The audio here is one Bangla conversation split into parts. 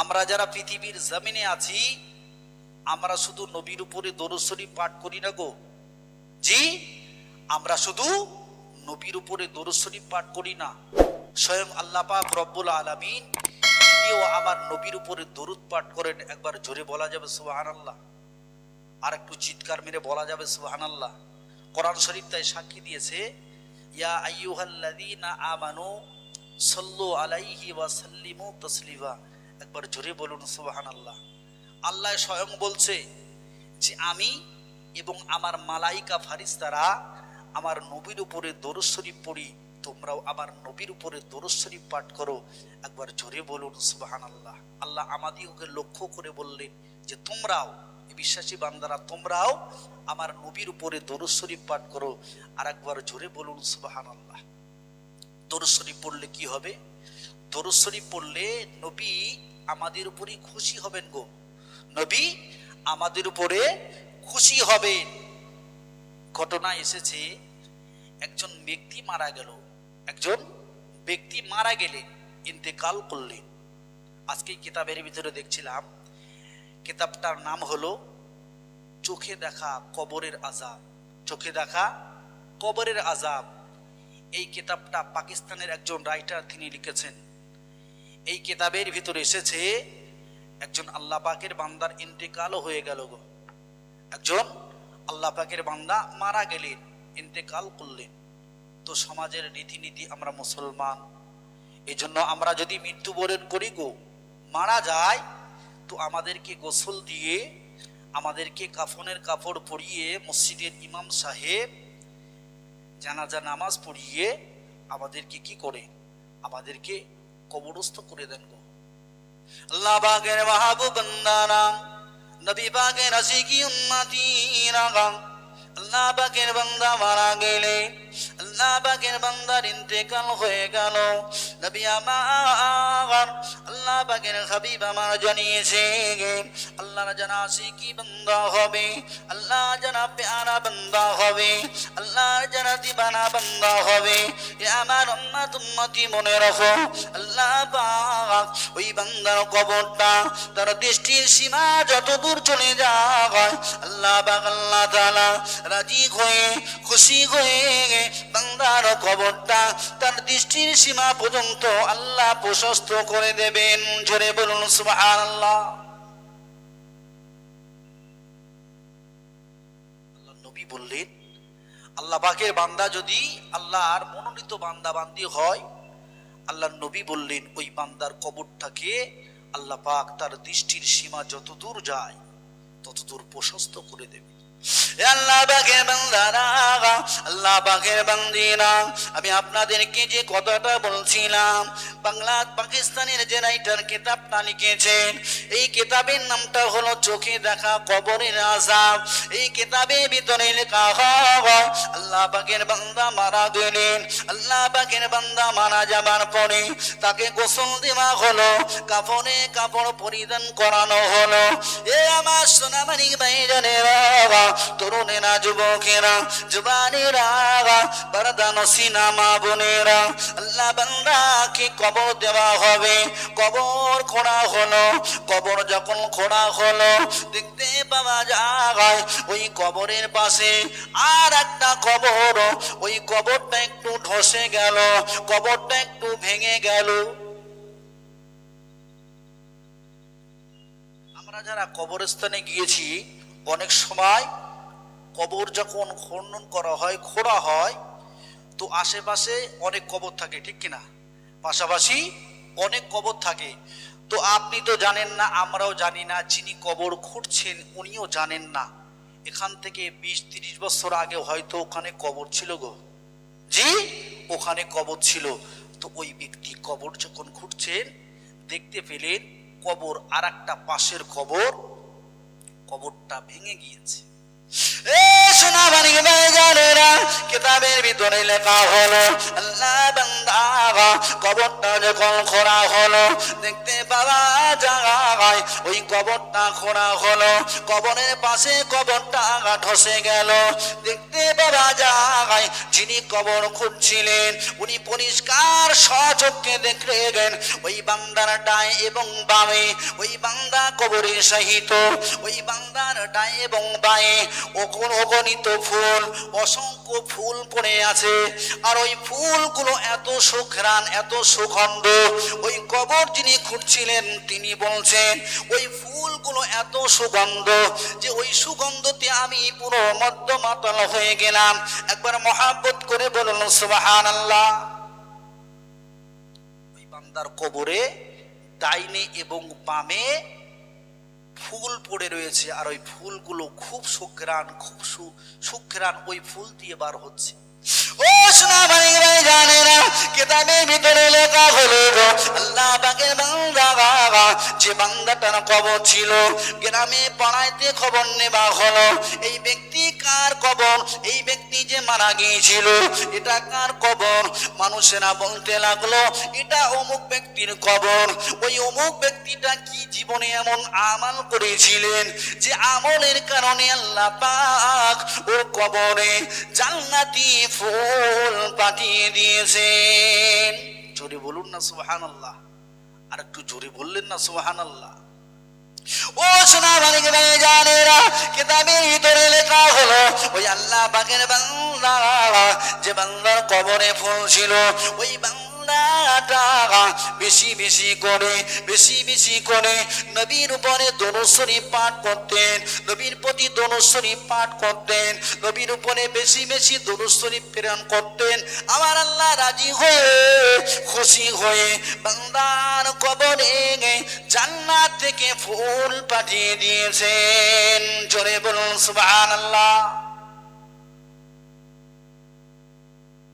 আমরা যারা পৃথিবীর জমিনে আছি, আমরা শুধু নবীর উপরে দরুদ পাঠ করি না গো। জি, আমরা শুধু নবীর উপরে দরুদ শরীফ পাঠ করি না। স্বয়ং আল্লাহ পাক রব্বুল আলামিন তিনিও আমার নবীর উপরে দরুদ পাঠ করেন। একবার জোরে বলা যাবে সুবহানাল্লাহ। আর একটু চিৎকার মেরে বলা যাবে সুবহানাল্লাহ। কোরআন শরীফ তাই সাক্ষী দিয়েছে, ইয়া আইয়ুহাল্লাযীনা আমানু সাল্লু আলাইহি ওয়া সাল্লিমু তাসলিমা। একবার জোরে বলুন, সুবহানাল্লাহ। আল্লাহ আল্লাহ স্বয়ং বলছে যে, আমি এবং আমার মালাইকা ফারিস্তারা আমার নবীর উপরে দরুদ শরীফ পড়ি, তোমরাও আমার নবীর উপরে দরুদ শরীফ পাঠ করো। একবার জোরে বলুন, সুবহানাল্লাহ। আল্লাহ আল্লাহ আমাদিওকে লক্ষ্য করে বললেন যে, তোমরাও বিশ্বাসী বান্দারা, তোমরাও আমার নবীর উপরে দরুদ শরীফ পাঠ করো। আর একবার জোরে বলুন, সুবহানাল্লাহ। দরুদ শরীফ পড়লে কি হবে? দরুদ শরীফ পড়লে নবী আমাদের উপরেই খুশি হবেন গো। নবী, আমাদের উপরে খুশি হবেন। ঘটনা এসেছে, একজন ব্যক্তি মারা গেল। একজন ব্যক্তি মারা গেলেন, ইন্তেকাল করলেন। আজকে কিতাবের ভিতরে দেখছিলাম, কিতাবটার নাম হলো, চোখে দেখা কবরের আজাব চোখে দেখা কবরের আজাব এই কিতাবটা পাকিস্তানের একজন রাইটার তিনি লিখেছেন। এই কেতাবের ভিতরে এসেছে, একজন আল্লাহ পাকের বান্দার ইন্তেকালও হয়ে গেল গো। একজন আল্লাহ পাকের বান্দা মারা গেলেন, ইন্তেকাল করলেন। তো সমাজের রীতিনীতি আমরা মুসলমান এই জন্য আমরা যদি মৃত্যুবরণ করি গো, মারা যায়, তো আমাদেরকে গোসল দিয়ে, আমাদেরকে কাফনের কাপড় পরিয়ে মসজিদের ইমাম সাহেব জানাজা নামাজ পড়িয়ে আমাদেরকে কি করে? আমাদেরকে কবরস্থ করে দেন গো। আল্লাহ বাগের মাহবুব বান্দারা, নবী পাকের আশিকি উম্মতিরা আল্লাহ বাগের বান্দা মারা গেলে আল্লাহ বান্দার ইন্তেকাল হয়ে গেল। নবী আমার, আল্লাহ পাকের হাবিব আমার জানিয়েছে আল্লাহ জানা আশিকি বান্দা হবে? আল্লাহ জানা প্যারা বান্দা হবে। আল্লাহ জানা দিবানা বান্দা হবে। এ আমার উম্মত, উম্মতি মনে রাখো। আল্লাহ পাক ওই বান্দার কবরটা, তার দৃষ্টির সীমা যত দূর চলে যায় আল্লাহ পাক আল্লাহ তাআলা রাজি হয়ে, খুশি হয়ে বান্দার কবরটা তার দৃষ্টির সীমা পর্যন্ত আল্লাহ প্রশস্ত করে দেবেন। জোরে বলুন, সুবহানাল্লাহ। আল্লাহ নবী বললেন, আল্লাহ পাকের বান্দা যদি আল্লাহর মনোনীত বান্দা বান্দি হয় আল্লাহ নবী বললেন, ওই বান্দার কবরটাকে আল্লাহ পাক তার দৃষ্টির সীমা যতদূর যায়, ততদূর প্রশস্ত করে দেবে। আমি আপনাদেরকে যে কথাটা বলছিলাম, বাংলা পাকিস্তানের যে রাইটার কিতাবটা লিখেছেন, এই কিতাবের নামটা হলো চোখে দেখা, কবরের আজাব এই কিতাবের ভিতরে আল্লাহ পাকের বান্দা মারা গেলেন, আল্লাহ পাকের বান্দা মারা যাবার পরে তাকে গোসল দেওয়া হলো কাপড়ে কাপড় পরিধান করানো হলো। এ আমার সোনামানি বাইজানেরা তরুণেরা যুবকেরা জুবানেরা বারদান সিনামা বোনেরা আল্লাহ বান্দাকে কবর দেওয়া হবে কবর খোঁড়া হলো কবর যখন খোঁড়া হলো দেখতে পাওয়া যায় ওই কবরের পাশে আর একটা কবর ওই কবরটা একটু ধসে গেল কবরটা একটু ভেঙে গেল আমরা যারা কবরস্থানে গিয়েছি, অনেক সময় কবর যখন খনন করা হয়, খোঁড়া হয়, তো আশেপাশে অনেক কবর থাকে, ঠিক কিনা? পাশাপাশি অনেক কবর থাকে। তো আপনি তো জানেন না, আমরাও জানি না, যিনি কবর খুঁড়ছেন উনিও জানেন না। এখান থেকে বিশ, তিরিশ বছর আগে হয়তো ওখানে কবর ছিল গো। জি, ওখানে কবর ছিল। তো ওই ব্যক্তি কবর যখন খুঁড়ছেন, দেখতে পেলেন কবর আর একটা পাশের কবর, কবরটা ভেঙে গিয়েছে। Es una vanidad. কিতাবের ভিতরে লেখা হলো, আল্লাহ বান্দা কবরটা যখন খোঁড়া হলো, দেখতে পাওয়া যায়, ওই কবরটা খোঁড়া হলো, কবরের পাশে কবরটা ধসে গেল। দেখতে পাওয়া যায়, যিনি কবর খুঁজছিলেন উনি পরিষ্কার সচক্ষে দেখলেন ওই বান্দার ডায় এবং বামে, ওই বান্দা কবরে সহিত ওই বান্দার ডায় এবং বায়ে অগণ অগণিত ফুল, অসংখ্য ফুল পড়ে আছে। আর ওই ফুলগুলো এত সুঘ্রাণ, এত সুগন্ধ, ওই কবর যিনি খুঁজছিলেন তিনি বলছেন, ওই ফুলগুলো এত সুগন্ধ যে ওই সুগন্ধতে আমি পুরো মধ্য মাতাল হয়ে গেলাম। একবার মহাব্বত করে বলুন সুবাহান আল্লাহ ওই বান্দার কবরে, ডাইনে এবং বামে ফুল পড়ে রয়েছে আর ওই ফুলগুলো খুব সুঘ্রাণ খুব সুঘ্রাণ ওই ফুল দিয়ে বার হচ্ছে। ও শোনা কেতাবের ভিতরে লেখা হলো আল্লাহ পাকের বান্দা বাবা, যে বান্দাটার কবর ছিল, গ্রামে পাড়াইতে খবর নেওয়া হলো। এই ব্যক্তি কার কবর? এই ব্যক্তি যে মারা গিয়েছিল, এটা কার কবর? মানুষেরা বলতে লাগল, এটা অমুক ব্যক্তির কবর। ওই অমুক ব্যক্তিটা কি জীবনে এমন আমাল করেছিলেন, যে আমলের কারণে আল্লাহ পাক ও কবরে জান্নাতি ফুল পাঠিয়ে দিয়েছেন জোরে বলুন না সুবাহান আল্লাহ আর একটু জোরে বললেন না সুবাহান আল্লাহ ও সোনা মালিক ভাই জানেরা কিতাবের ভিতরে লেখা হলো ওই আল্লাহ পাকের বান্দা যে বান্দার কবরে ফুল ছিল ওই বান্দাটা বেশি বেশি করে, বেশি বেশি করে। নবীর উপরে পাঠ করতেন, নবীর প্রতি পাঠ করতেন, নবীর উপরে বেশি বেশি প্রেরণ করতেন। আমার আল্লাহ রাজি হয়ে, খুশি হয়ে বান্দার কবরে জান্নাত থেকে ফুল পাঠিয়ে দিয়েছেন। জোরে বলুন, সুবহানাল্লাহ।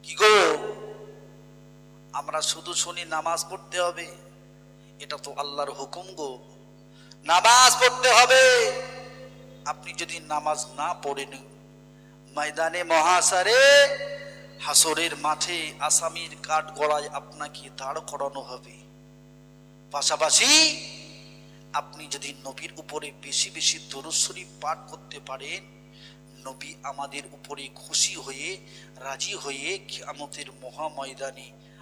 কি গো? আমরা শুধু শুনি নামাজ পড়তে হবে। এটা তো আল্লাহর হুকুম গো। নামাজ পড়তে হবে। আপনি যদি নামাজ না পড়েন ময়দানে মহাসারে হাসরের মাঠে আসামির কাঠ গড়ায় আপনাকে দাঁড় করানো হবে। পাশাপাশি আপনি যদি নবীর উপরে বেশি বেশি দরস্বরী পাঠ করতে পারেন, নবী আমাদের উপরে খুশি হয়ে, রাজি হয়ে কিয়ামতের মহা ময়দানে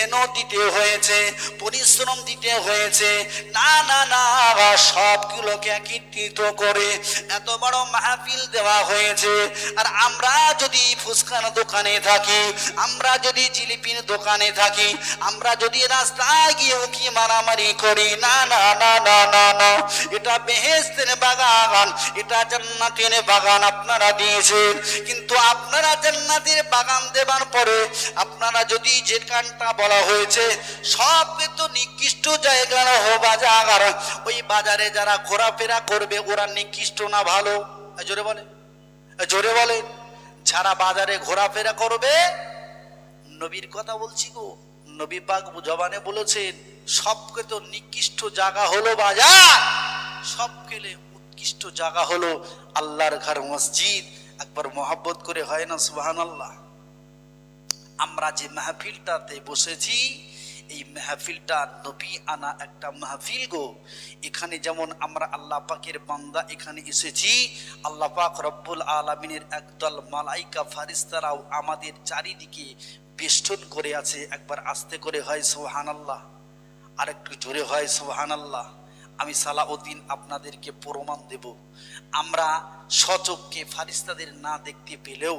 মেহনত দিতে হয়েছে, পরিশ্রম দিতে হয়েছে, না না না সবগুলোকে একত্রিত করে এত বড় মাহফিল দেওয়া হয়েছে। আর আমরা যদি ফুচকার দোকানে থাকি, আমরা যদি জিলিপির দোকানে থাকি, আমরা যদি রাস্তায় গিয়ে উকি মারামারি করি, না না না না না না, এটা বেহেস্তের বাগান, এটা জান্নাতের বাগান আপনারা দিয়েছেন। কিন্তু আপনারা জান্নাতের বাগান দেবার পরে আপনারা যদি যে কানটা বলা হয়েছে। সব তো নিকৃষ্ট জায়গা হো বাজার। ওই বাজারে যারা ঘোরাফেরা করবে, ওরা নিকৃষ্ট না ভালো? জোরে বলে জোরে বলে যারা বাজারে ঘোরাফেরা করবে, নবীর কথা বলছি গো। নবী পাক জবানে বলেছেন, সবকে তো নিকৃষ্ট জায়গা হলো বাজার। সব গেলে উৎকৃষ্ট জায়গা হলো আল্লাহর ঘর মসজিদ। একবার মোহাব্বত করে হয় না সুবাহান আল্লাহ আমরা যে মাহফিলটাতে বসেছি, এই মাহফিলটা নবী আনা একটা মাহফিল গো। এখানে যেমন আমরা আল্লাহ পাকের বান্দা এখানে এসেছি, আল্লাহ পাক রব্বুল আলমিনের একদল মালাইকা ফারিস্তারাও আমাদের চারিদিকে বেষ্টন করে আছে। একবার আস্তে করে হয় সোহান আল্লাহ আর একটু জোরে হয় সোহান আল্লাহ আমি সালাউদ্দিন আপনাদেরকে প্রমাণ দেব। আমরা সচককে ফারিস্তাদের না দেখতে পেলেও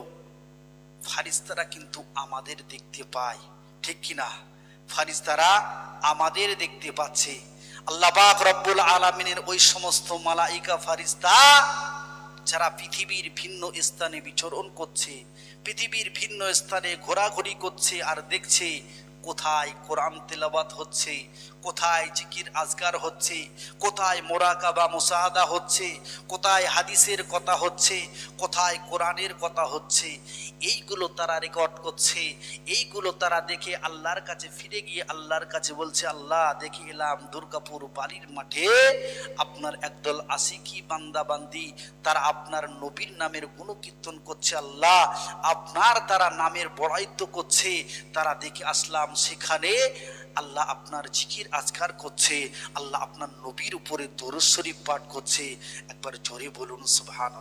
ফারিস্তারা কিন্তু আমাদের দেখতে পায়, ঠিক কিনা ফারিস্তারা আমাদের দেখতে পাচ্ছে। আল্লাহ পাক রব্বুল আলমিনের ওই সমস্ত মালাইকা ফারিস্তা যারা পৃথিবীর ভিন্ন স্থানে বিচরণ করছে, পৃথিবীর ভিন্ন স্থানে ঘোরাঘুরি করছে আর দেখছে কোথায় কোরআন তেলাবাত হচ্ছে কোথায় জিকির আজগার হচ্ছে? কোথায় মোরাকা বা মুসাহাদা হচ্ছে? কোথায় হাদিসের কথা হচ্ছে? কোথায় কোরআনের কথা হচ্ছে? এইগুলো তারা রেকর্ড করছে। এইগুলো তারা দেখে আল্লাহর কাছে ফিরে গিয়ে আল্লাহর কাছে বলছে, আল্লাহ, দেখে এলাম দুর্গাপুর বাড়ির মাঠে আপনার একদল আশিকি বান্দা বান্দি তারা আপনার নবীর নামের গুণকীর্তন করছে, আল্লাহ। আপনার তারা নামের বড়াইত্ব করছে। তারা দেখে আসলাম সেখানে আল্লাহ আপনার জিকির আজকার করছে, আল্লাহ আপনার নবীর উপরে দরুদ শরীফ পাঠ করছে। একবার জোরে বলুন সুবহান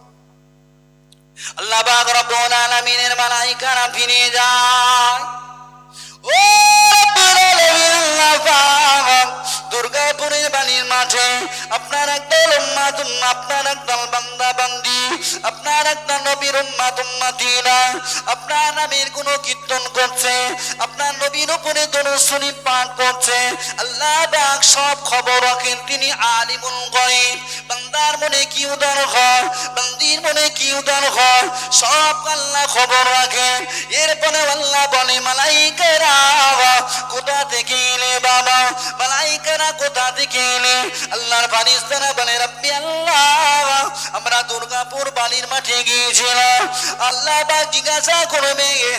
আল্লাহ রব্বুল আলামিনের মালাইকারা ফিরে যায়। ও রব্বুল আলামিন, আল্লাহ পাক দুর্গাপুরের বাণীর মাঠে আপনার একদল উম্মাত আপনার একদল বান্দা বান্দি, আপনার একদল নবীর উম্মাত উম্মাতিনা আপনার নামের কোন কীর্তন করছে, আপনার নবীর উপরে দরুদ পাঠ করছে, আল্লাহ পাক সব খবর রাখেন, তিনি আলিমুল গায়ব। বান্দার মনে কি উদার হয়? মনে কি উদার হয়, সব আল্লাহ খবর রাখেন এরপরে আল্লাহ বলে, মালাইকেরা, কোথা থেকে এলে বাবা? মালাইকেরা কোথা থেকে এলে? আল্লাহর ফারিস্তারা বলে, রব্বি আল্লাহ, আমরা দুর্গাপুর বালির মাঠে গিয়েছিলাম। আল্লাহ পাক জিজ্ঞাসা করবে, "এ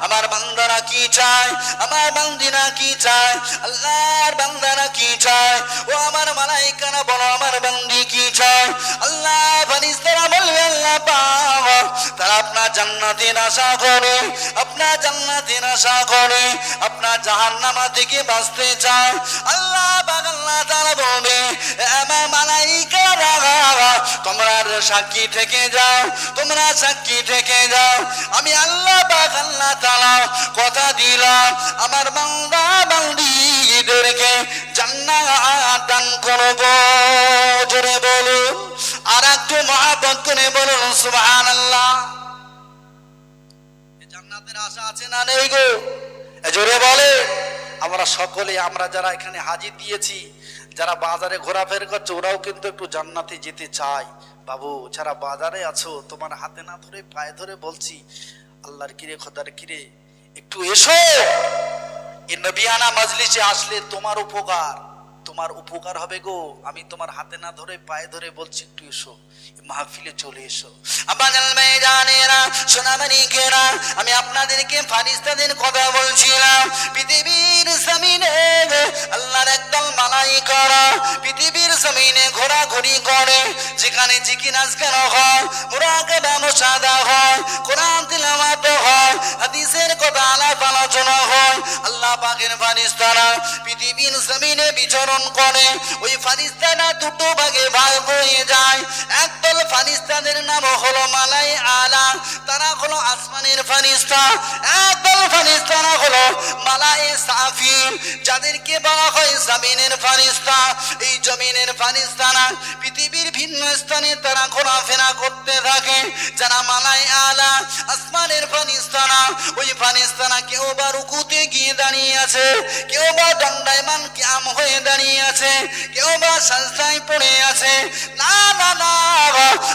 আমার বান্দারা কি চায়? আমার বান্দিরা কি চায়? আল্লাহর বান্দারা কি চায়? ও আমার মালাইকারা, বলো আমার বান্দি কি চায়? আল্লাহ ফারিস্তারা বলবে, আল্লাহ পাক, তারা আপনার জান্নাতের আশা করে, আপনার জান্নাতের আশা করে, আপনার জাহান্নামা থেকে বাঁচতে চায়। আল্লাহ আল্লাহ তারা বলবে "এ আমার মালাইকারা তোমরা সাক্ষী থেকে যাও, তোমরা সাক্ষী থেকে যাও। আমি আল্লাহ পাক, আল্লাহ তাআলা কথা দিলাম, আমার বান্দা বান্দিদেরকে জান্নাত করব জোরে বলুন আর একটু মহাব্বত করে বলুন, সুবহানাল্লাহ। এ জান্নাতের আশা আছে না নেই গো? জোরে বলে আমরা সকলে, আমরা যারা এখানে হাজির দিয়েছি যারা বাজারে ঘোরাফেরা করছে, ওরাও কিন্তু একটু জান্নাতে যেতে চায়। বাবু, যারা বাজারে আছো, তোমার হাতে না ধরে, পায়ে ধরে বলছি, আল্লাহর কিরে, খোদার কিরে, একটু এসো। এ নবিয়ানা মাজলিসে আসলে তোমার উপকার। তোমার উপকার হবে গো। আমি তোমার হাতে না ধরে, পায়ে ধরে বলছি, একটু এসো মাহফিলে চলে এসো। আমি আপনাদেরকে ফারিস্তাদের কথা বলছিলাম। পৃথিবীর জমিনে আল্লাহর একদল মালাইকারা পৃথিবীর জমিনে করে, যেখানে জিকির হয়, মুরাকাবা মুসাদা হয়, কোরআন হয়, হাদিসের কথা আলাপ আলোচনা হয়। আল্লাহ পাকের ফারিস্তারা পৃথিবীর জমিনে বিচরণ করে। ওই ফারিস্তারা দুটো ভাগে ভাগ হয়ে যায়। একদল ফারিস্তাদের নাম হলো মালাই আলা, তারা হলো আসমানের ফারিস্তা একদল ফারিস্তারা হলো মালাই সাফির, যাদেরকে বলা হয় জমিনের ফারিস্তা এই জমিনের ফারিস্তারা পৃথিবীর ভিন্ন স্থানে তারা ঘোরাফেরা করতে থাকে। যারা মালাই আলা, আসমানের ফানিস্তানা ওই ফানিস্তানা কেউ বা রুকুতে গিয়ে দাঁড়িয়ে আছে কেউ বা দণ্ডায়মান ক্যাম হয়ে দাঁড়িয়ে আছে, কেউ বা সাজদায় পড়ে আছে। না না না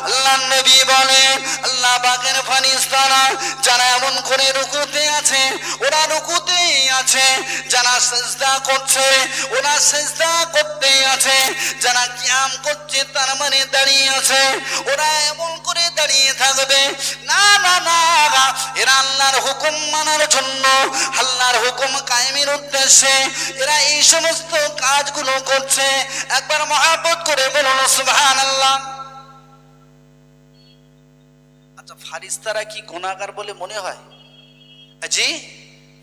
আল্লাহ নবী বলে, আল্লাহ বাগের ফারিস্তারা যারা এমন করে রুকুতে আছে, ওরা রুকুতেই আছে। যারা সেজদা করছে, ওরা সেজদা করতে আছে। যারা ক্যাম করছে, তার মানে দাঁড়িয়ে আছে। ওরা এমন করে দাঁড়িয়ে থাকবে না না না এরা আল্লাহর হুকুম মানার জন্য, আল্লাহর হুকুম কায়েমের উদ্দেশ্যে, এরা এই সমস্ত কাজগুলো করছে, একবার মহাব্বত করে বলুন, সুবহানাল্লাহ। আচ্ছা ফারিস্তারা কি গুণাগার বলে মনে হয়? জি?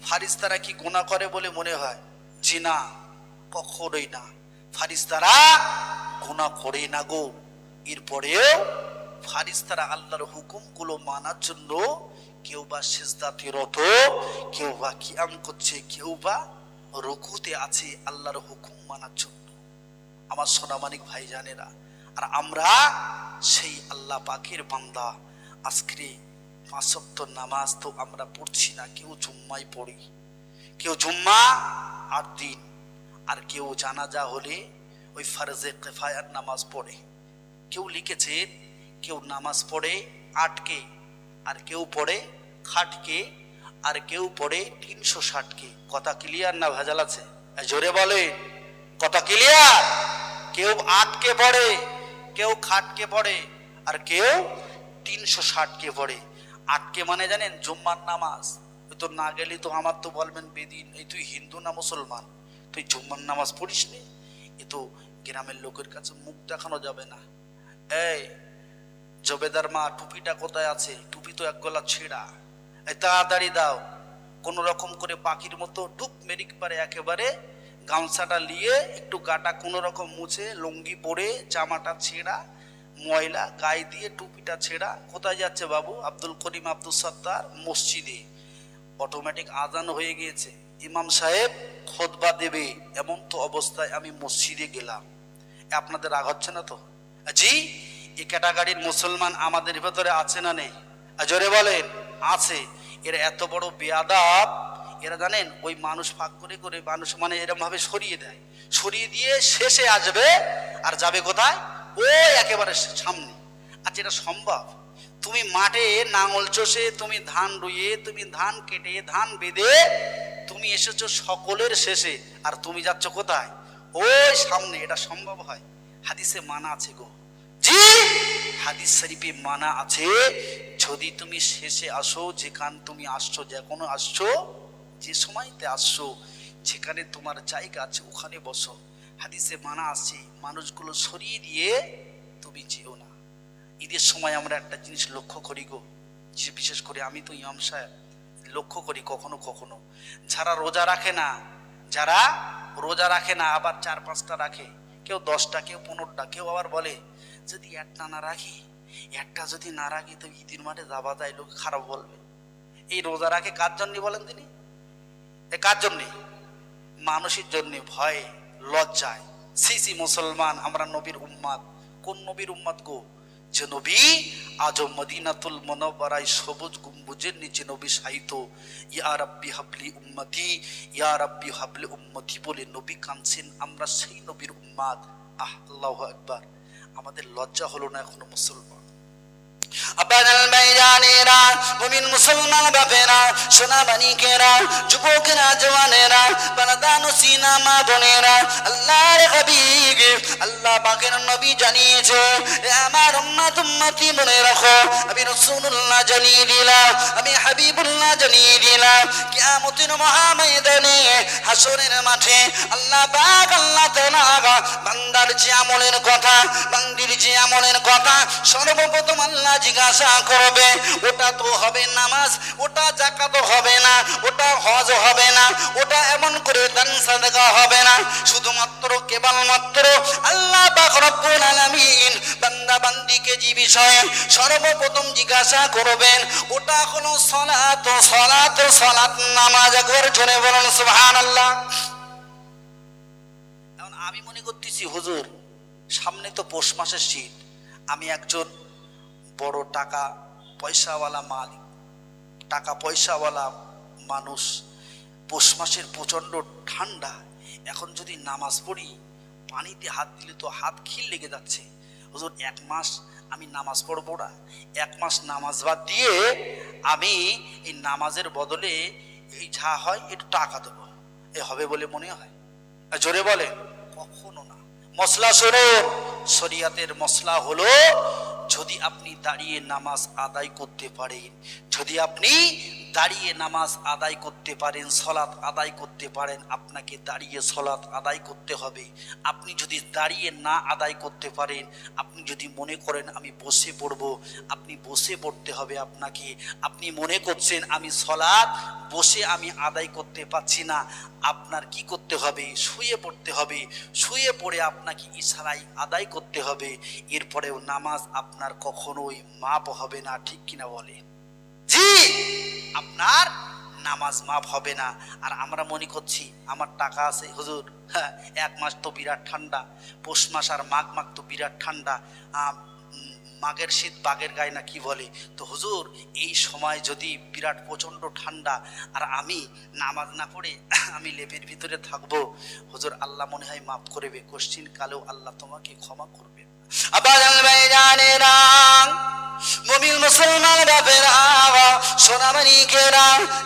ফারিস্তারা কি গুণা করে বলে মনে হয়? জি না, কখনোই না। ফারিস্তারা গুণা করে না গো। এরপরেও ফারিস্তারা আল্লাহর হুকুমগুলো মানার জন্য কেউ বা সেজদাতে রত কেউ বা কিয়াম করছে, কেউ বা রকুতে আছে আল্লাহর হুকুম। মানার জন্য। আমার সোনামানিক ভাই জানেরা আর আমরা সেই আল্লাহ পাকের বান্দা। আজকে পাঁচক্ত নামাজ তো আমরা পড়ছি না, কেউ জুম্মাই পড়ি, কেউ জুম্মা আট দিন, আর কেউ জানাজা হলে ওই ফারজে কেফায়ার নামাজ পড়ে। কেউ লিখেছেন কেউ নামাজ পড়ে আটকে, আর কেউ পড়ে খাটকে, আর কেউ পড়ে তিনশো ষাটকে। কথা ক্লিয়ার না ভেজাল আছে? জোরে বলে কথা ক্লিয়ার কেউ আটকে পড়ে, কেউ খাটকে পড়ে, আর কেউ তিনশো ষাটকে পড়ে। আটকে মানে জানেন, জুম্মার নামাজ। তো না গেলে তো আমার তো বলবেন বেদিন, এই তুই হিন্দু না মুসলমান? তুই জুম্মার নামাজ পড়িস নি? এ তো গ্রামের লোকের কাছে মুখ দেখানো যাবে না। এই, জবেদার মা, টুপিটা কোথায় আছে? টুপি তো এক গলা ছেঁড়া। এই তাড়াতাড়ি দাও। কোন রকম করে পাখির মতো ডুব মেরিক পারে একেবারে গামছাটা নিয়ে একটু গাটা কোনো রকম মুছে, লুঙ্গি পরে, জামাটা ছেঁড়া, ময়লা, গায়ে দিয়ে টুপিটা ছেঁড়া, কোথায় যাচ্ছে বাবু? আব্দুল করিম আব্দুল সত্তার মসজিদে। অটোমেটিক আজান হয়ে গিয়েছে। ইমাম সাহেব খোদবা দেবে, এমন তো অবস্থায় আমি মসজিদে গেলাম। আপনাদের রাগ হচ্ছে না তো? জি এই ক্যাটাগরির মুসলমান আমাদের ভেতরে আছে না নেই? জোরে বলেন, আছে। এর এত বড় বেয়াদাব এরা জানেন, ওই মানুষ ফাঁক করে করে মানুষ মানে এরকম ভাবে সরিয়ে দেয়। সরিয়ে দিয়ে শেষে আসবে, আর যাবে কোথায়? ওই একেবারে সামনে। আচ্ছা এটা সম্ভব? তুমি মাঠে নাঙল চষে, তুমি ধান রুয়ে তুমি ধান কেটে, ধান বেঁধে, তুমি এসেছ সকলের শেষে, আর তুমি যাচ্ছ কোথায়? ওই সামনে। এটা সম্ভব হয়? হাদিসে মানা আছে গো। জি, হাদিস শরীফে মানা আছে, যদি তুমি শেষে আসো, যেখান তুমি আসছো যে কোনো আসছো যে সময়তে আসছো, যেখানে তোমার জায়গা আছে, ওখানে বসো। হাদিসে মানা আছে, মানুষগুলো সরিয়ে দিয়ে তুমি যেও না। ঈদের সময় আমরা একটা জিনিস লক্ষ্য করি গো, যে বিশেষ করে আমি তো ইমাম সাহেব, লক্ষ্য করি কখনো কখনো। যারা রোজা রাখে না, যারা রোজা রাখে না, আবার চার পাঁচটা রাখে, কেউ দশটা, কেউ পনেরোটা, কেউ আবার বলে, যদি একটা না রাখি, একটা যদি না রাখি, তো ঈদের মাঠে যাওয়া যায়, লোক খারাপ বলবে। এই রোজা রাখে কার জন্য বলেন তিনি? এ কার জন্যে? মানুষের জন্য ভয়ে, লজ্জায়। সিসি মুসলমান, আমরা নবীর উম্মাদ। কোন নবীর উম্মাদ গো? যে নবী আজ মদিনাতুল মনোবরাই সবুজ গম্বুজের নিচে নবী সাহিত ইয়া রাব্বি হাবলি উম্মতি, ইয়া রাব্বি হাবলি উম্মতি বলে নবী কাঁদছেন আমরা সেই নবীর উম্মাদ। আহ, আল্লাহ একবার আমাদের লজ্জা হলো না এখনও মুসলমান? আপনার ভাইজানেরা মুমিন মুসলমান বাপেরা সোনা বানিকেরা যুবকেরা, জওয়ানেরা বানাদানো সিনা মা বোনেরা, আল্লাহর হাবিব, আল্লাহ পাকের নবী জানিয়েছে আমার উম্মত, উম্মতি মনে রাখো, আমি রাসূলুল্লাহ জানিয়ে দিলাম, আমি হাবিবুল্লাহ জানিয়ে দিলাম, কিয়ামতের মহাময়দানে, হাসরের মাঠে আল্লাহ পাক, আল্লাহ তাআলা বান্দার যে আমলের কথা, বান্দির যে আমলের কথা সর্বপ্রথম আল্লাহ জিজ্ঞাসা করবে, ওটা তো হবে নামাজ, ওটা জাকাত হবে না, ওটা হজ হবে না, ওটা এমন করে দান সাদাকা হবে না। শুধুমাত্র, কেবলমাত্র আল্লাহ পাক রব্বুল আলামিন বান্দা বান্দিকে যে বিষয়ে সর্বপ্রথম জিজ্ঞাসা করবেন, ওটা হলো সলাত সলাত সলাত নামাজ একবার জোরে বলুন, সুবহানাল্লাহ। এখন আমি মনে করতেছি, হুজুর, সামনে তো পৌষ মাসের শীত, আমি একজন বড় টাকা পয়সাওয়ালা মালিক। টাকা পয়সাওয়ালা মানুষ। পৌষ মাসের প্রচণ্ড ঠান্ডা। এখন যদি নামাজ পড়ি, পানিতে হাত দিলে তো হাত খিল লেগে যাচ্ছে। হুজুর, এক মাস আমি নামাজ পড়ব না। এক মাস নামাজ বাদ দিয়ে আমি এই নামাজের বদলে এই যা হয়, একটু টাকা দেবো। এ হবে বলে মনে হয়? জোরে বলে কখনো না। মশলা শোনুন, শরিয়াতের মশলা হলো যদি আপনি দাঁড়িয়ে নামাজ আদায় করতে পারেন যদি আপনি দাঁড়িয়ে নামাজ আদায় করতে পারেন, সলাৎ আদায় করতে পারেন, আপনাকে দাঁড়িয়ে সলাৎ আদায় করতে হবে। আপনি যদি দাঁড়িয়ে না আদায় করতে পারেন, আপনি যদি মনে করেন আমি বসে পড়ব, আপনি বসে পড়তে হবে আপনাকে। আপনি মনে করছেন আমি সলাৎ, বসে আমি আদায় করতে পারছি না, আপনার কি করতে হবে? শুয়ে পড়তে হবে। শুয়ে পড়ে আপনাকে ইশারায় আদায় করতে হবে। এরপরেও নামাজ আপনার কখনোই মাপ হবে না, ঠিক কিনা বলে জি আপনার নামাজ মাফ হবে না। আর আমরা মনে করছি, আমার টাকা আছে, হুজুর হ্যাঁ এক মাস তো বিরাট ঠান্ডা, পৌষ মাস আর মাঘ মাঘ তো বিরাট ঠান্ডা মাঘের শীত বাঘের গায়ে না কি বলে? তো হুজুর, এই সময় যদি বিরাট প্রচণ্ড ঠান্ডা, আর আমি নামাজ না পড়ে আমি লেপের ভিতরে থাকব, হুজুর, আল্লাহ মনে হয় মাফ করবে কোশ্চিন কালেও আল্লাহ তোমাকে ক্ষমা করবে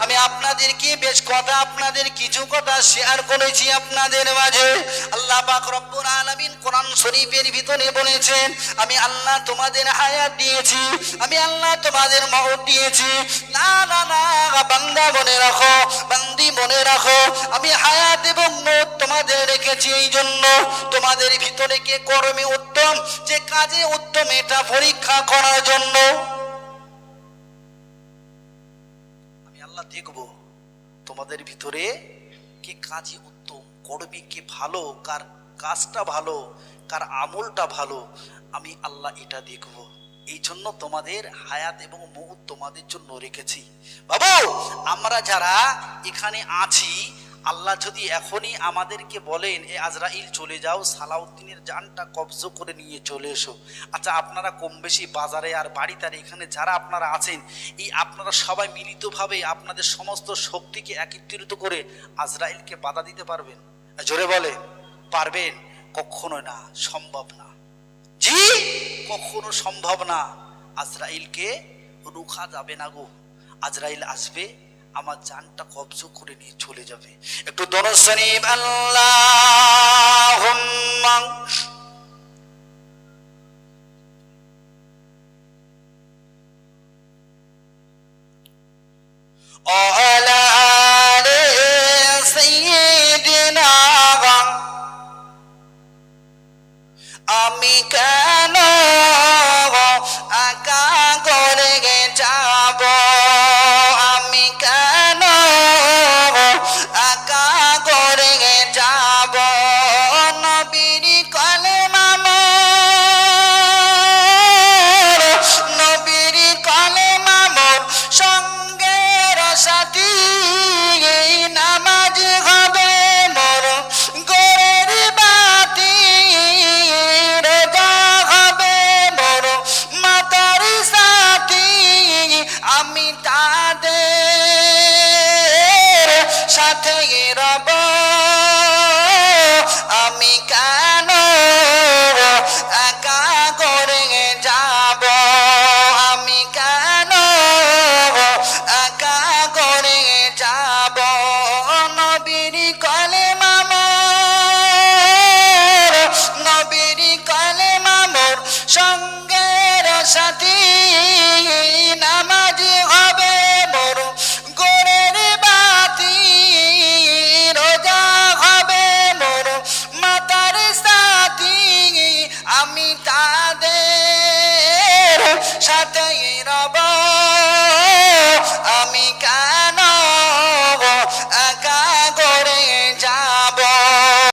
আমি আপনাদেরকে বেশ কথা, আপনাদের কিছু কথা শেয়ার করেছি আপনাদের মাঝে। আল্লাহ পাক রব্বুল আলামিন কোরআন শরীফের ভিতরে বলেছেন, আমি আল্লাহ তোমাদের হায়াত দিয়েছি, আমি আল্লাহ তোমাদের মহৎ দিয়েছি। না না না বান্দা মনে রাখো বান্দি মনে রাখো, আমি হায়াত এবং মত তোমাদের রেখেছি এই জন্য। তোমাদের ভিতরে কে কর্মে উত্তম, যে কাজে উত্তম এটা পরীক্ষা করার জন্য। আমি আল্লাহ দেখব, তোমাদের ভিতরে কে কাজে উত্তম, কর্মী কে ভালো, কার কাজটা ভালো, কার আমলটা ভালো, আমি আল্লাহ এটা দেখব। এই জন্য তোমাদের হায়াত এবং মৌত তোমাদের জন্য রেখেছি। বাবু, আমরা যারা এখানে আছি, আল্লাহ যদি এখনই আমাদেরকে বলেন, এ আজরাইল, চলে যাও, সালাউদ্দিনের জানটা কবজ করে নিয়ে চলে এসো। আচ্ছা আপনারা কম বেশি বাজারে আর বাড়িতে আর এখানে যারা আপনারা আছেন, এই আপনারা সবাই মিলিতভাবে আপনাদের সমস্ত শক্তিকে একত্রিত করে আজরাইলকে বাধা দিতে পারবেন? জোরে বলে পারবেন? কখনো না, সম্ভব না। জি? কখনো সম্ভব না। আজরাইলকে রুখা যাবে না গো। আজরাইল আসবে, আমার জানটা কবজ করে নিয়ে চলে যাবে। একটু দনসানি আল্লাহ অল সাথী নামাজি হবে বড় গোরের বাতি, রোজা হবে বড় মাতার সাথী। আমি তাদের সাথে রব, আমি